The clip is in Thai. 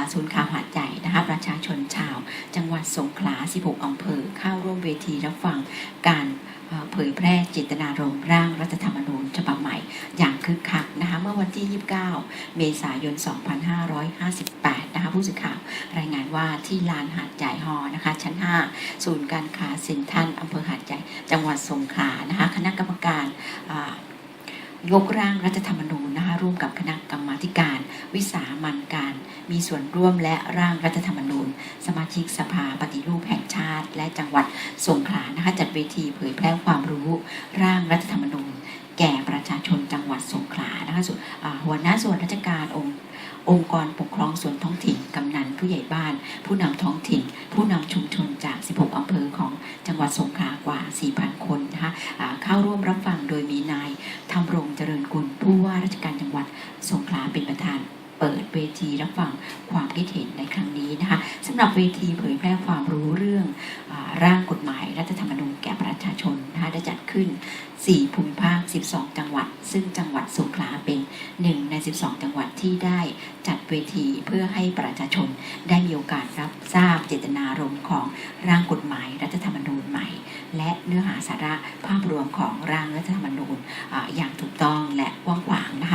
าศูนย์ข่าวหาดใหญ่นะคะประชาชนชาว จังหวัดสงขลา 16 อำเภอ เข้าร่วมเวทีรับฟังการเผยแพร่เจตนารมณ์ร่างรัฐธรรมนูญฉบับใหม่ อย่างคึกคักนะคะเมื่อวันที่ 29 เมษายน 2558 นะคะผู้สื่อข่าวรายงานว่าที่ลานหาดใหญ่ฮอนะคะชั้น 5 ศูนย์การค้าเซ็นทรัลอำเภอหาดใหญ่ จังหวัดสงขลานะคะคณะกรรมการยกร่างรัฐธรรมนูญนะคะร่วมกับคณะกรรมาการ วิสามันการ มีส่วนร่วมและร่างรัฐธรรมนูญ สมาชิกสภาปฏิรูปแห่งชาติ และจังหวัดสงขลานะคะจัดเวทีเผยแพร่ความรู้ ร่างรัฐธรรมนูญ แก่ประชาชนจังหวัดสงขลานะคะส่วนหัวหน้าส่วนราชการองค์องค์กรปกครองส่วนท้องถิ่น กำนันผู้ใหญ่บ้าน ผู้นำท้องถิ่น ผู้นำชุมชนจาก 16 อำเภอของจังหวัดสงขลากว่า 4,000 คนนะคะเข้าร่วมรับฟังโดยมีนายธรรมรงเจริญกุลผู้ว่าราชการจังหวัดสงขลาเป็นประธาน เปิดเวทีรับฟังความคิดเห็นในครั้งนี้นะคะสำหรับเวทีเผยแพร่ความรู้เรื่องอร่างกฎหมายรัฐธรรมนูญแก่ประชาชนนะคะได้จัดขึ้น 4 ภูมิภาค 12 จังหวัด ซึ่งจังหวัดสงขลาเป็น 1 ใน 12 จังหวัดที่ได้จัดเวทีเพื่อให้ประชาชนได้มีโอกาสรับทราบเจตนารมณ์ของร่างกฎหมายรัฐธรรมนูญใหม่ และเนื้อหาสาระภาพรวมของร่างรัฐธรรมนูญออย่างถูกต้องและกว้างขวางนะคะ